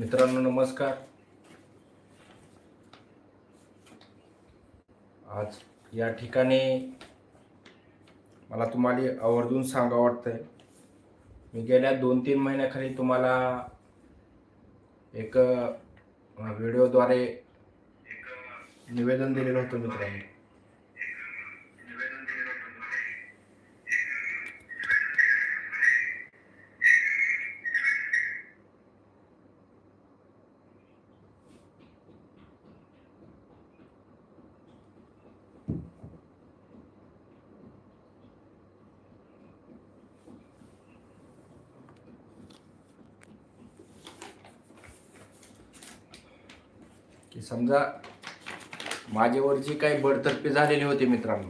मित्रांनो नमस्कार. आज या ठिकाणी मला तुम्हाला आवर्जून सांगा वाटतंय. मी गेल्या दोन तीन महिन्याखाली तुम्हाला एक व्हिडिओद्वारे निवेदन दिलेलं होतं मित्रांनो. की समजा माझ्यावर जी काही बडतर्फी झालेली होती मित्रांनो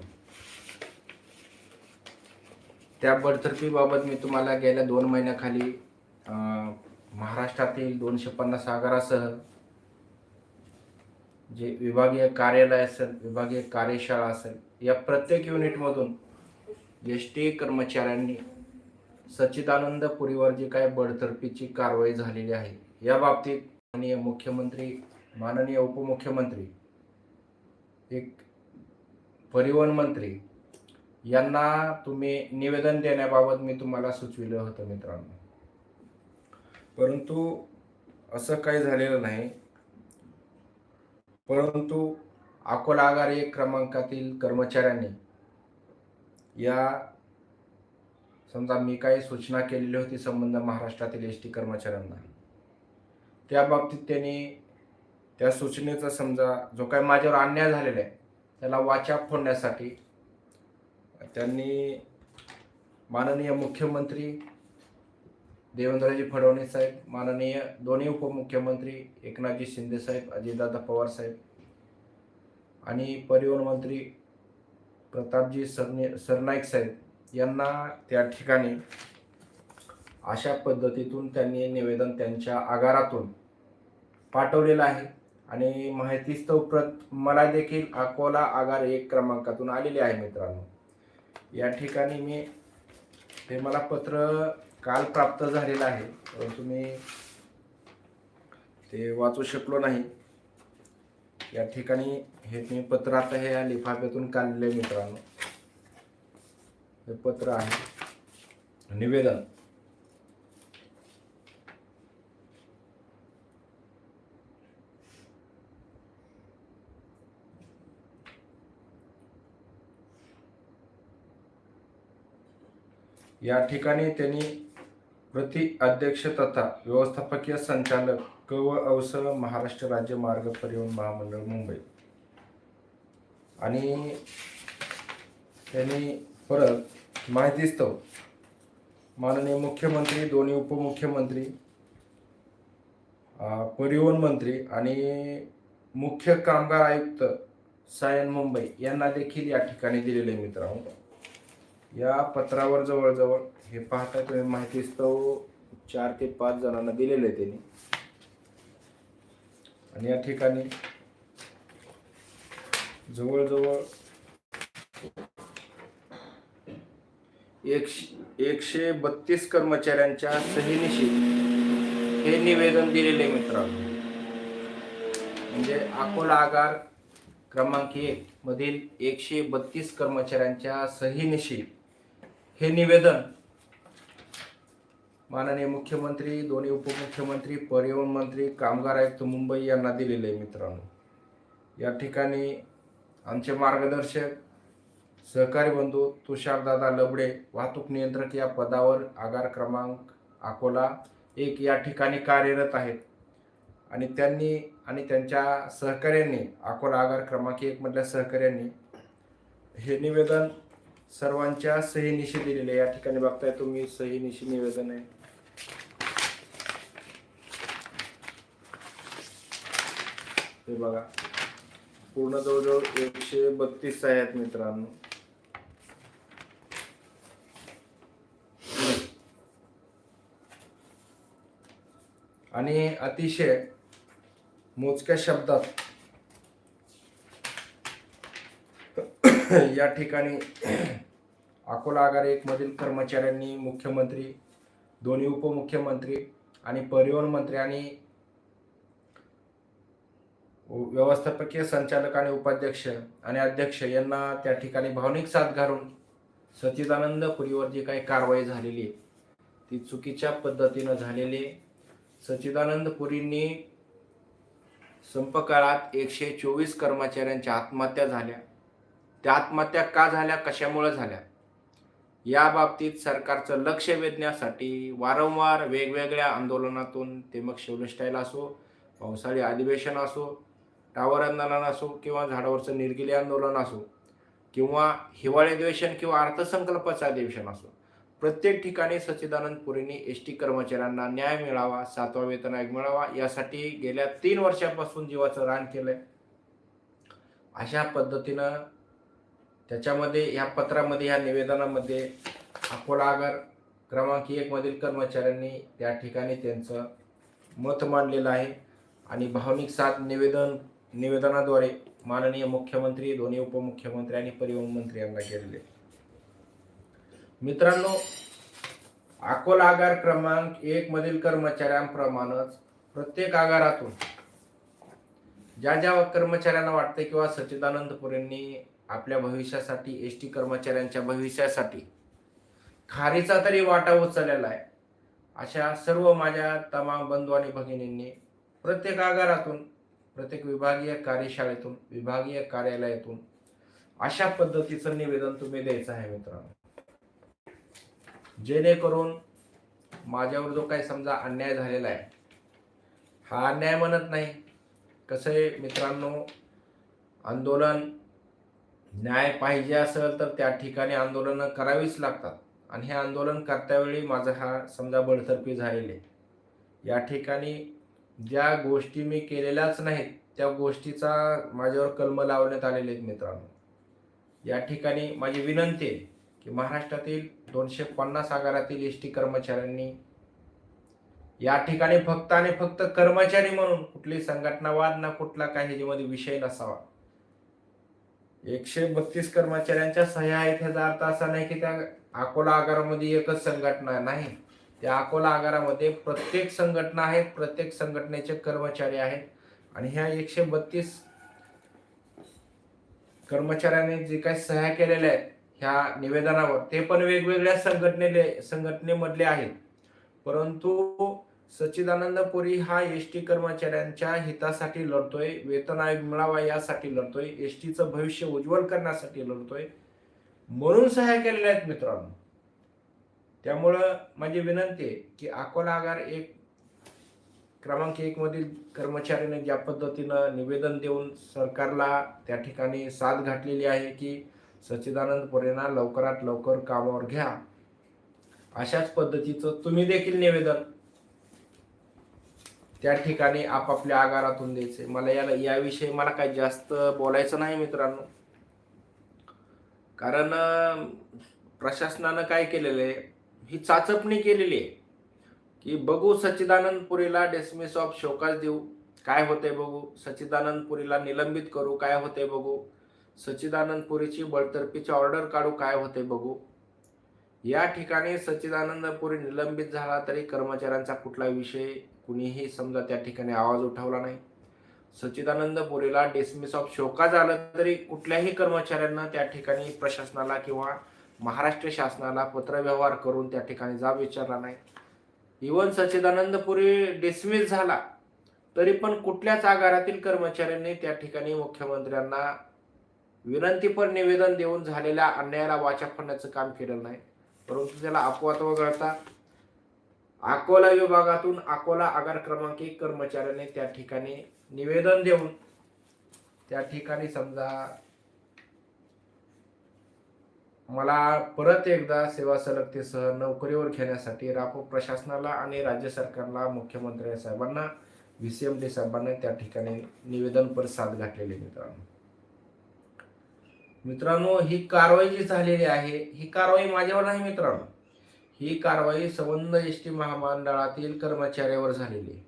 त्या बडतर्फीबाबत मी तुम्हाला गेल्या दोन महिन्याखाली महाराष्ट्रातील दोनशे पन्नास आगारासह जे विभागीय कार्यालय असेल विभागीय कार्यशाळा असेल या प्रत्येक युनिटमधून एस टी कर्मचाऱ्यांनी सच्चिदानंद पुरीवर जी काय बडतर्फीची कारवाई झालेली आहे या बाबतीत माननीय मुख्यमंत्री माननीय उपमुख्यमंत्री एक परिवहन मंत्री यांना तुम्ही निवेदन देण्याबाबत मी तुम्हाला सुचविलं होतं मित्रांनो. परंतु असं काही झालेलं नाही. परंतु अकोला आगार एक क्रमांकातील कर्मचाऱ्यांनी या समजा मी काही सूचना केलेली होती संबंध महाराष्ट्रातील एस टी कर्मचाऱ्यांना. त्या बाबतीत त्यांनी त्या सूचनेचा समजा जो काही माझ्यावर अन्याय झालेला आहे त्याला वाचा फोडण्यासाठी त्यांनी माननीय मुख्यमंत्री देवेंद्रजी फडणवीस साहेब माननीय दोन्ही उपमुख्यमंत्री एकनाथजी शिंदे साहेब अजितदादा पवार साहेब आणि परिवहन मंत्री प्रतापजी सरने सरनाईक साहेब यांना त्या ठिकाणी अशा पद्धतीतून त्यांनी निवेदन त्यांच्या आगारातून पाठवलेलं आहे. आणि माहितीस्तव प्रत मला देखील अकोला आगार एक क्रमांकातून आलेले आहे मित्रांनो. या ठिकाणी मी हे मला पत्र काल प्राप्त झालेलं आहे. परंतु मी ते वाचू शकलो नाही. या ठिकाणी हे मी पत्र आता हे या लिफाफ्यातून काढलेलं आहे मित्रांनो. हे पत्र आहे निवेदन. या ठिकाणी त्यांनी प्रति अध्यक्ष तथा व्यवस्थापकीय संचालक क व अवसर महाराष्ट्र राज्य मार्ग परिवहन महामंडळ मुंबई. आणि त्यांनी परत माहितीस्तव माननीय मुख्यमंत्री दोन्ही उपमुख्यमंत्री परिवहन मंत्री आणि मुख्य कामगार आयुक्त सायन मुंबई यांना देखील या ठिकाणी दिलेले मित्रांनो. या पत्रावर जवळजवळ हे पाहता तुम्ही माहितीस्तव चार ते पाच जणांना दिलेले आहे त्यांनी. आणि या ठिकाणी जवळजवळ एकशे एकशे बत्तीस कर्मचाऱ्यांच्या सहीनिशी हे निवेदन दिलेले आहे मित्रांनो. म्हणजे अकोला आगार क्रमांक एक मधील एकशे बत्तीस कर्मचाऱ्यांच्या सहीनिशी हे निवेदन माननीय मुख्यमंत्री दोन्ही उपमुख्यमंत्री परिवहन मंत्री कामगार आयुक्त मुंबई यांना दिलेले आहे मित्रांनो. या ठिकाणी आमचे मार्गदर्शक सहकारी बंधू तुषारदादा लबडे वाहतूक नियंत्रक या पदावर आगार क्रमांक अकोला एक या ठिकाणी कार्यरत आहेत. आणि त्यांनी आणि त्यांच्या सहकार्यांनी अकोला आगार क्रमांक एक मधल्या हे निवेदन सर्वांच्या सहीनिशी दिलेल्या या ठिकाणी बघताय तुम्ही सहीनिशी निवेदन आहे. हे बघा. पूर्ण जवळजवळ एकशे बत्तीस आहेत मित्रांनो. आणि अतिशय मोजक्या शब्दात या ठिकाणी अकोला आगार एकमधील कर्मचाऱ्यांनी मुख्यमंत्री दोन्ही उपमुख्यमंत्री आणि परिवहन मंत्री आणि व्यवस्थापकीय संचालक आणि उपाध्यक्ष आणि अध्यक्ष यांना त्या ठिकाणी भावनिक साथ घालून सचिदानंद पुरीवर जी काही कारवाई झालेली आहे ती चुकीच्या पद्धतीनं झालेली आहे. पुरींनी संपकाळात एकशे चोवीस कर्मचाऱ्यांच्या आत्महत्या झाल्या. त्या आत्महत्या का झाल्या? कशामुळे झाल्या? या बाबतीत सरकारचं लक्ष वेधण्यासाठी वारंवार वेगवेगळ्या आंदोलनातून ते मग शिवलस्टाईल असो पावसाळी अधिवेशन असो टावर आंदोलन असो किंवा झाडावरचं निर्गिली आंदोलन असो किंवा हिवाळी अधिवेशन किंवा अर्थसंकल्पाचं अधिवेशन असो प्रत्येक ठिकाणी सच्चिदानंद पुरींनी एस टी कर्मचाऱ्यांना न्याय मिळावा सातवा वेतन आयोग मिळावा यासाठी गेल्या तीन वर्षापासून जीवाचं रान केलंय. अशा पद्धतीनं त्याच्यामध्ये ह्या पत्रामध्ये ह्या निवेदनामध्ये अकोला आगार क्रमांक एकमधील कर्मचाऱ्यांनी त्या ठिकाणी त्यांचं मत मांडलेलं आहे आणि भावनिक साथ निवेदन निवेदनाद्वारे माननीय मुख्यमंत्री दोन्ही उपमुख्यमंत्री आणि परिवहन मंत्री यांना केलेले मित्रांनो अकोला आगार क्रमांक एक मधील कर्मचाऱ्यांप्रमाणेच प्रत्येक आगारातून ज्या ज्या कर्मचाऱ्यांना वाटतं किंवा सच्चिदानंद पुरेंनी आपल्या भविष्यासाठी एस टी कर्मचाऱ्यांच्या भविष्यासाठी. खारीचा तरी वाटा उचललेला आहे. अशा सर्व माझ्या तमाम बंधू आणि भगिनींनी प्रत्येक आगारातून प्रत्येक विभागीय कार्यशाळेतून विभागीय कार्यालयातून अशा पद्धतीचं निवेदन तुम्ही द्यायचं आहे मित्रांनो. जेणेकरून माझ्यावर जो काही समजा अन्याय झालेला आहे हा अन्याय म्हणत नाही. कसं आहे मित्रांनो आंदोलन न्याय पाहिजे असेल तर त्या ठिकाणी आंदोलनं करावीच लागतात. आणि हे आंदोलन करत्यावेळी माझा हा समजा बडतर्फी झालेली आहे. या ठिकाणी ज्या गोष्टी मी केलेल्याच नाहीत त्या गोष्टीचा माझ्यावर कलम लावण्यात आलेले आहेत मित्रांनो. या ठिकाणी माझी विनंती आहे की महाराष्ट्रातील दोनशे पन्नास आगारातील एस टी कर्मचाऱ्यांनी या ठिकाणी फक्त आणि फक्त कर्मचारी म्हणून कुठली संघटनावाद ना कुठला काही ह्याच्यामध्ये विषय नसावा. एकशे बत्तीस कर्मचाऱ्यांच्या सह्या आहेत ह्याचा अर्थ असा नाही की त्या अकोला आगारामध्ये एकच संघटना नाही. त्या अकोला आगारामध्ये प्रत्येक संघटना आहेत प्रत्येक संघटनेचे कर्मचारी आहेत. आणि ह्या एकशे बत्तीस कर्मचाऱ्यांनी जे काही सह्या केलेल्या आहेत ह्या निवेदनावर ते पण वेगवेगळ्या संघटनेले संघटनेमधले आहेत. परंतु सच्चिदानंद पुरी हा एस टी कर्मचाऱ्यांच्या हितासाठी लढतोय वेतन आयोग मिळावा यासाठी लढतोय एस टीचं भविष्य उज्ज्वल करण्यासाठी लढतोय म्हणून सहाय्य केलेल्या आहेत मित्रांनो. त्यामुळं माझी विनंती आहे की अकोला आगार एक क्रमांक एक मधील कर्मचाऱ्याने ज्या पद्धतीनं निवेदन देऊन सरकारला त्या ठिकाणी साथ घातलेली आहे की सच्चिदानंद पुरेंना लवकरात लवकर कामावर घ्या अशाच पद्धतीचं तुम्ही देखील निवेदन त्या ठिकाणी आपापल्या आगारातून द्यायचे. मला याला याविषयी मला काही जास्त बोलायचं नाही मित्रांनो. कारण प्रशासनानं काय केलेलं आहे ही चाचपणी केलेली आहे की बघू सच्चिदानंद पुरीला डिसमिस ऑफ शोकास देऊ. काय होते बघू? सच्चिदानंद पुरीला निलंबित करू. काय होते बघू? सच्चिदानंद पुरीची बळतर्फीची ऑर्डर काढू. काय होते बघू? या ठिकाणी सच्चिदानंद पुरी निलंबित झाला तरी कर्मचाऱ्यांचा कुठला विषय कुणीही समजा त्या ठिकाणी आवाज उठवला नाही. सच्चिदानंद पुरीला डिसमिस ऑफ शोका झालं तरी कुठल्याही कर्मचाऱ्यांना त्या ठिकाणी प्रशासनाला किंवा महाराष्ट्र शासनाला पत्रव्यवहार करून त्या ठिकाणी जाब विचारला नाही. इवन सच्चिदानंद पुरी डिसमिस झाला तरी पण कुठल्याच आगारातील कर्मचाऱ्यांनी त्या ठिकाणी मुख्यमंत्र्यांना विनंतीपर निवेदन देऊन झालेल्या अन्यायाला वाचा फोडण्याचं काम केलेलं नाही. परंतु त्याला अपवाद वगळता. अकोला विभागातून अकोला आगार क्रमांक एक कर्मचाऱ्याने त्या ठिकाणी निवेदन देऊन त्या ठिकाणी समजा मला परत एकदा सेवा सलगतेसह नोकरीवर घेण्यासाठी रापो प्रशासनाला आणि राज्य सरकारला मुख्यमंत्री साहेबांना व्ही सी एम डी साहेबांना त्या ठिकाणी निवेदन पर साथ घातलेले मित्रांनो. मित्रांनो ही कारवाई जी झालेली आहे ही कारवाई माझ्यावर नाही मित्रांनो. ही कारवाई संबंध एस टी महामंडळातील कर्मचाऱ्यावर झालेली आहे.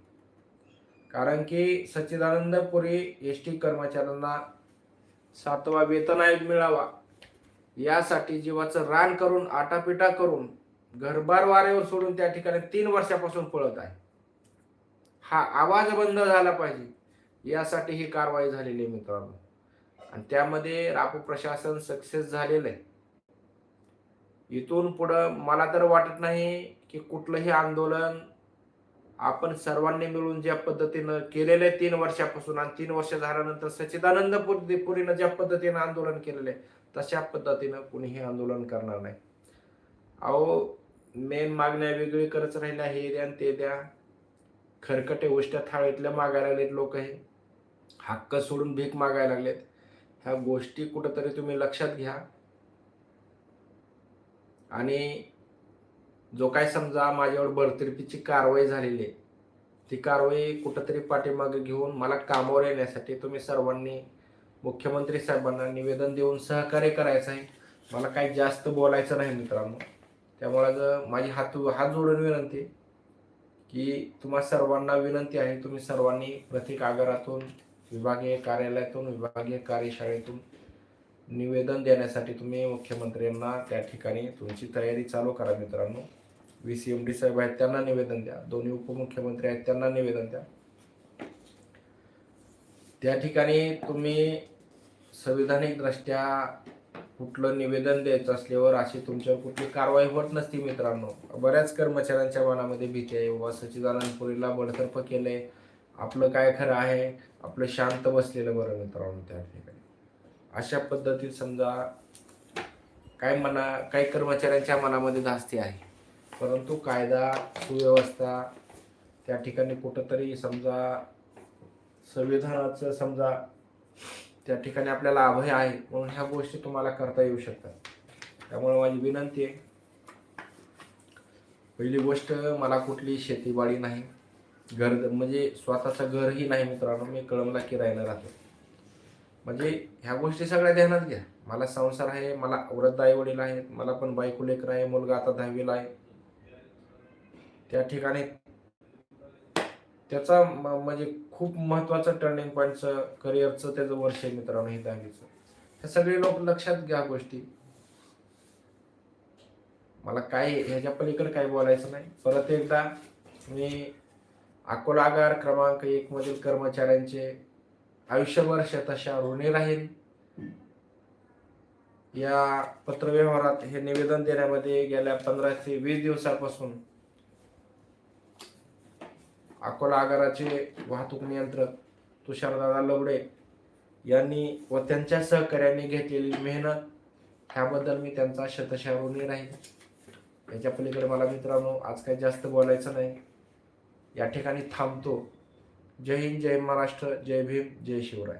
कारण की सच्चिदानंद पुरी एस टी कर्मचाऱ्यांना सातवा वेतन आयोग मिळावा यासाठी जीवाचं रान करून आटापिटा करून घरबार वारेवर सोडून त्या ठिकाणी तीन वर्षापासून पळत आहे. हा आवाज बंद झाला पाहिजे यासाठी ही कारवाई झालेली आहे मित्रांनो. आणि त्यामध्ये रापू प्रशासन सक्सेस झालेलं आहे. इथून पुढं मला तर वाटत नाही की कुठलंही आंदोलन आपण सर्वांनी मिळून ज्या पद्धतीनं केलेलं आहे तीन वर्षापासून आणि तीन वर्ष झाल्यानंतर सच्चिदानंद पुरीनं ज्या पद्धतीनं आंदोलन केलेलं आहे तशा पद्धतीनं कुणीही आंदोलन करणार नाही. अहो मेन मागण्या वेगळी करत राहिल्या हे द्या आणि ते द्या. खरकटे उष्ट्या थाळीतल्या मागायला लागलेत लोक हे. हक्क सोडून भीक मागायला लागलेत. ह्या गोष्टी कुठंतरी तुम्ही लक्षात घ्या. आणि जो काय समजा माझ्यावर बडतर्फीची कारवाई झालेली आहे ती कारवाई कुठंतरी पाठीमागे घेऊन मला कामावर येण्यासाठी तुम्ही सर्वांनी मुख्यमंत्री साहेबांना निवेदन देऊन सहकार्य करायचं आहे. मला काही जास्त बोलायचं नाही मित्रांनो. त्यामुळे जर माझी हात हात जोडून विनंती की तुम्हा सर्वांना विनंती आहे तुम्ही सर्वांनी प्रत्येक आगारातून विभागीय कार्यालयातून विभागीय कार्यशाळेतून निवेदन देण्यासाठी तुम्ही मुख्यमंत्र्यांना त्या ठिकाणी तुमची तयारी चालू करा मित्रांनो. व्ही सी एम डी साहेब आहेत त्यांना निवेदन द्या. दोन्ही उपमुख्यमंत्री आहेत त्यांना निवेदन द्या. त्या ठिकाणी तुम्ही संविधानिक दृष्ट्या कुठलं निवेदन द्यायचं असल्यावर अशी तुमच्यावर कुठली कारवाई होत नसती मित्रांनो. बऱ्याच कर्मचाऱ्यांच्या मनामध्ये भीती आहे. बाबा सच्चिदानंद पुरीला बडतर्फ केलंय. आपलं काय खरं आहे? आपलं शांत बसलेलं बरं मित्रांनो त्या ठिकाणी. अशा पद्धतीत समजा काय मना काही कर्मचाऱ्यांच्या मनामध्ये धास्ती आहे. परंतु कायदा सुव्यवस्था त्या ठिकाणी कुठंतरी समजा संविधानाचं समजा त्या ठिकाणी आपल्याला अभय आहे म्हणून ह्या गोष्टी तुम्हाला करता येऊ शकतात. त्यामुळे माझी विनंती आहे. पहिली गोष्ट मला कुठली शेतीबाडी नाही. घर म्हणजे स्वतःचं घरही नाही मित्रांनो मी कळमला किरायला राहतो. म्हणजे ह्या गोष्टी सगळ्या ध्यानात घ्या. मला संसार आहे मला वृद्ध आई वडील आहेत मला पण बायको लेकर आहे मुलगा आता दहावीला आहे. त्या ठिकाणी त्याचा म- म्हणजे खूप महत्वाचं टर्निंग पॉईंटचं करिअरचं त्याचं वर्ष आहे मित्रांनो हे दहावीचं. हे सगळे लोक लक्षात घ्या गोष्टी. मला काय ह्याच्या पलीकडे काही बोलायचं नाही. परत एकदा मी अकोलागार क्रमांक एक मधील कर्मचाऱ्यांचे आयुष्यभर शतशा ऋणी राहील. या पत्रव्यवहारात हे निवेदन देण्यामध्ये गेल्या पंधरा ते वीस दिवसापासून अकोला आगाराचे वाहतूक नियंत्रक तुषारदादा लवडे यांनी व त्यांच्या सहकार्यांनी घेतलेली मेहनत ह्याबद्दल मी त्यांचा शतशा ऋणी राहील. याच्या पलीकडे मला मित्रांनो आज काही जास्त बोलायचं नाही. या ठिकाणी थांबतो. जय हिंद जय महाराष्ट्र जय भीम जय शिवराय.